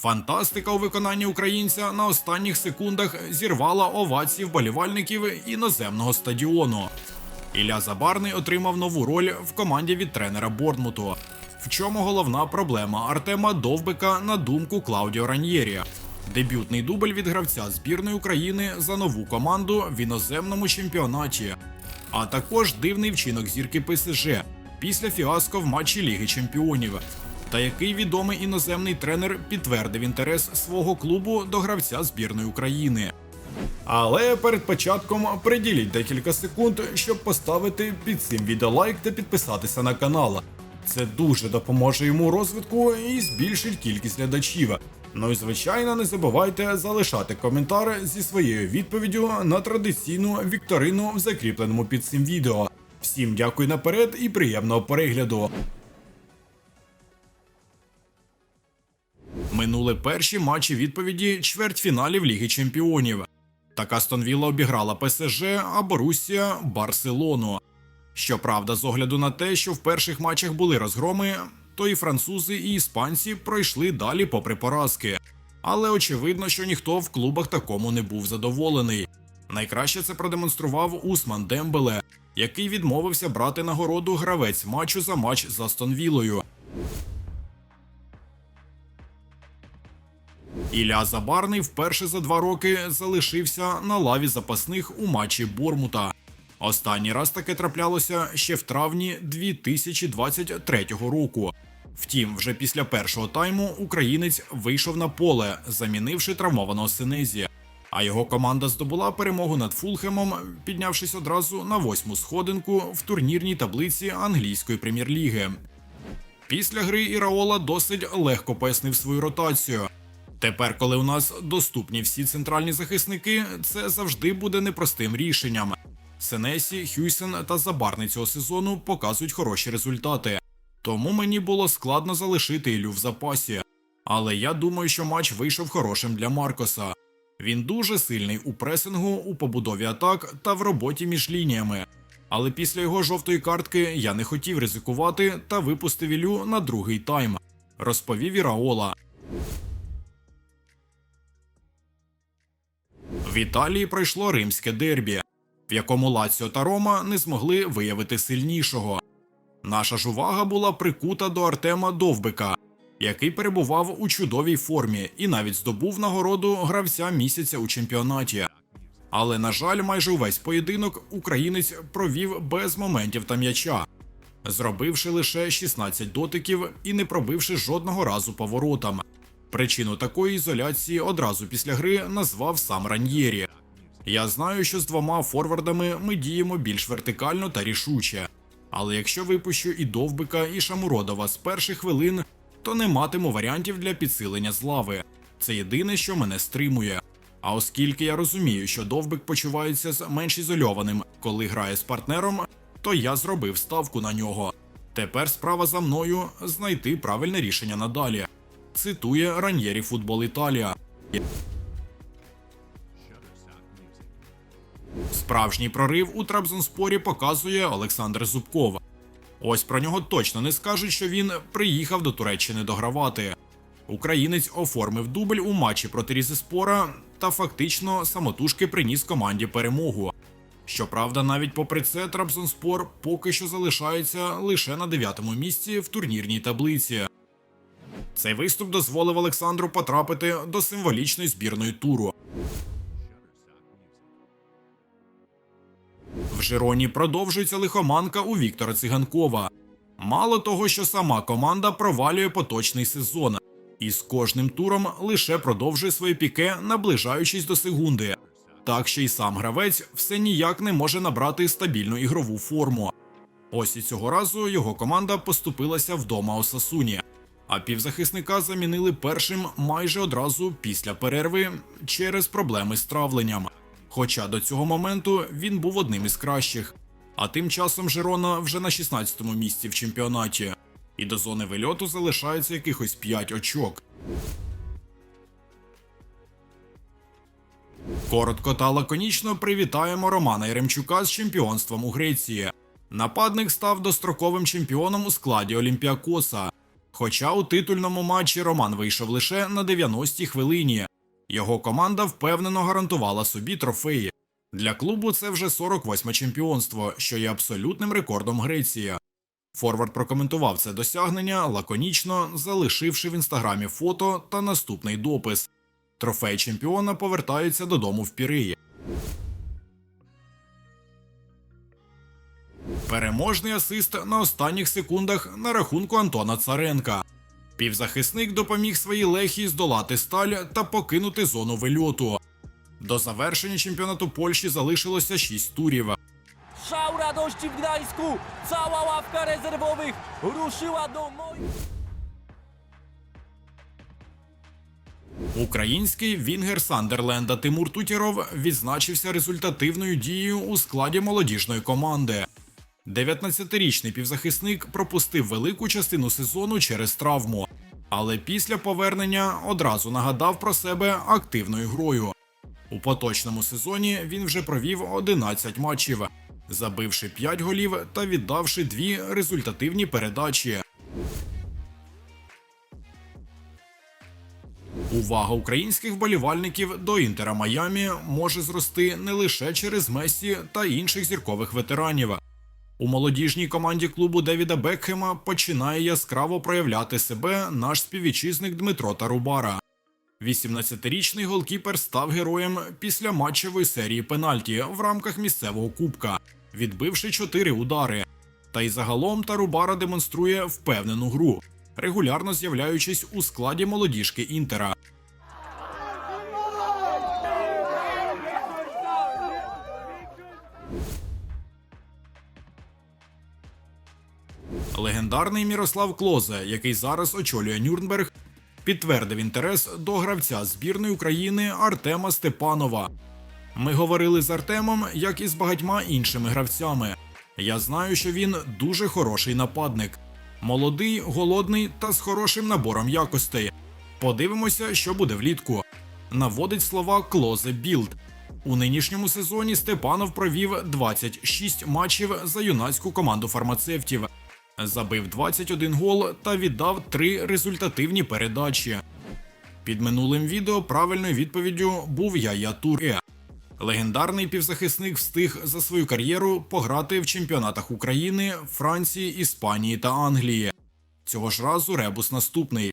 Фантастика у виконанні українця на останніх секундах зірвала овації вболівальників іноземного стадіону. Ілля Забарний отримав нову роль в команді від тренера Борнмуту. В чому головна проблема Артема Довбика на думку Клаудіо Раньєрі? Дебютний дубль від гравця збірної України за нову команду в іноземному чемпіонаті, а також дивний вчинок зірки ПСЖ після фіаско в матчі Ліги Чемпіонів. Та який відомий іноземний тренер підтвердив інтерес свого клубу до гравця збірної України. Але перед початком приділіть декілька секунд, щоб поставити під цим відео лайк та підписатися на канал. Це дуже допоможе йому розвитку і збільшить кількість глядачів. Ну і звичайно, не забувайте залишати коментар зі своєю відповіддю на традиційну вікторину в закріпленому під цим відео. Всім дякую наперед і приємного перегляду. Минули перші матчі відповіді чвертьфіналів Ліги Чемпіонів. Так Астон Вілла обіграла ПСЖ, а Борусія Барселону. Щоправда, з огляду на те, що в перших матчах були розгроми, то і французи, і іспанці пройшли далі попри поразки. Але очевидно, що ніхто в клубах такому не був задоволений. Найкраще це продемонстрував Усман Дембеле, який відмовився брати нагороду гравець матчу за матч з Астон Ілля Забарний вперше за два роки залишився на лаві запасних у матчі Бормута. Останній раз таке траплялося ще в травні 2023 року. Втім, вже після першого тайму українець вийшов на поле, замінивши травмованого Синезі. А його команда здобула перемогу над Фулхемом, піднявшись одразу на восьму сходинку в турнірній таблиці англійської прем'єр-ліги. Після гри Іраола досить легко пояснив свою ротацію. Тепер, коли у нас доступні всі центральні захисники, це завжди буде непростим рішенням. Сенесі, Хюйсен та Забарний цього сезону показують хороші результати. Тому мені було складно залишити Ілю в запасі. Але я думаю, що матч вийшов хорошим для Маркоса. Він дуже сильний у пресингу, у побудові атак та в роботі між лініями. Але після його жовтої картки я не хотів ризикувати та випустив Ілю на другий тайм, розповів Іраола. В Італії пройшло римське дербі, в якому Лаціо та Рома не змогли виявити сильнішого. Наша ж увага була прикута до Артема Довбика, який перебував у чудовій формі і навіть здобув нагороду гравця місяця у чемпіонаті. Але, на жаль, майже увесь поєдинок українець провів без моментів та м'яча, зробивши лише 16 дотиків і не пробивши жодного разу по воротам. Причину такої ізоляції одразу після гри назвав сам Раньєрі. Я знаю, що з двома форвардами ми діємо більш вертикально та рішуче. Але якщо випущу і Довбика, і Шамуродова з перших хвилин, то не матиму варіантів для підсилення з лави. Це єдине, що мене стримує. А оскільки я розумію, що Довбик почувається з менш ізольованим, коли грає з партнером, то я зробив ставку на нього. Тепер справа за мною знайти правильне рішення надалі. Цитує Раньєрі Футбол Італія. Справжній прорив у Трабзонспорі показує Олександр Зубков. Ось про нього точно не скажуть, що він приїхав до Туреччини догравати. Українець оформив дубль у матчі проти Різеспора та фактично самотужки приніс команді перемогу. Щоправда, навіть попри це, Трабзонспор поки що залишається лише на дев'ятому місці в турнірній таблиці. Цей виступ дозволив Олександру потрапити до символічної збірної туру. В Жироні продовжується лихоманка у Віктора Циганкова. Мало того, що сама команда провалює поточний сезон, і з кожним туром лише продовжує своє піке, наближаючись до секунди. Так ще й сам гравець все ніяк не може набрати стабільну ігрову форму. Ось і цього разу його команда поступилася вдома Осасуні, а півзахисника замінили першим майже одразу після перерви через проблеми з травленням. Хоча до цього моменту він був одним із кращих. А тим часом Жирона вже на 16-му місці в чемпіонаті, і до зони вильоту залишається якихось 5 очок. Коротко та лаконічно привітаємо Романа Яремчука з чемпіонством у Греції. Нападник став достроковим чемпіоном у складі Олімпіакоса. Хоча у титульному матчі Роман вийшов лише на 90-й хвилині. Його команда впевнено гарантувала собі трофеї. Для клубу це вже 48 чемпіонство, що є абсолютним рекордом Греції. Форвард прокоментував це досягнення лаконічно, залишивши в інстаграмі фото та наступний допис. Трофей чемпіона повертається додому в Піреї. Переможний асист на останніх секундах на рахунку Антона Царенка. Півзахисник допоміг своїй лехі здолати сталь та покинути зону вильоту. До завершення чемпіонату Польщі залишилося 6 турів. Szał radości w Gdańsku! Cała ławka rezerwowych ruszyła do moich... Український вінгер Сандерленда Тимур Тутєров відзначився результативною дією у складі молодіжної команди. 19-річний півзахисник пропустив велику частину сезону через травму, але після повернення одразу нагадав про себе активною грою. У поточному сезоні він вже провів 11 матчів, забивши 5 голів та віддавши дві результативні передачі. Увага українських вболівальників до Інтера Майамі може зрости не лише через Мессі та інших зіркових ветеранів. У молодіжній команді клубу Девіда Бекхема починає яскраво проявляти себе наш співвітчизник Дмитро Тарубара. 18-річний голкіпер став героєм після матчевої серії пенальті в рамках місцевого кубка, відбивши 4 удари. Та й загалом Тарубара демонструє впевнену гру, регулярно з'являючись у складі молодіжки Інтера. Легендарний Мірослав Клозе, який зараз очолює Нюрнберг, підтвердив інтерес до гравця збірної України Артема Степанова. Ми говорили з Артемом, як і з багатьма іншими гравцями. Я знаю, що він дуже хороший нападник, молодий, голодний та з хорошим набором якостей. Подивимося, що буде влітку. Наводить слова Клозе Білд. У нинішньому сезоні Степанов провів 26 матчів за юнацьку команду фармацевтів, забив 21 гол та віддав 3 результативні передачі. Під минулим відео правильною відповіддю був Яя Туре. Легендарний півзахисник встиг за свою кар'єру пограти в чемпіонатах України, Франції, Іспанії та Англії. Цього ж разу ребус наступний.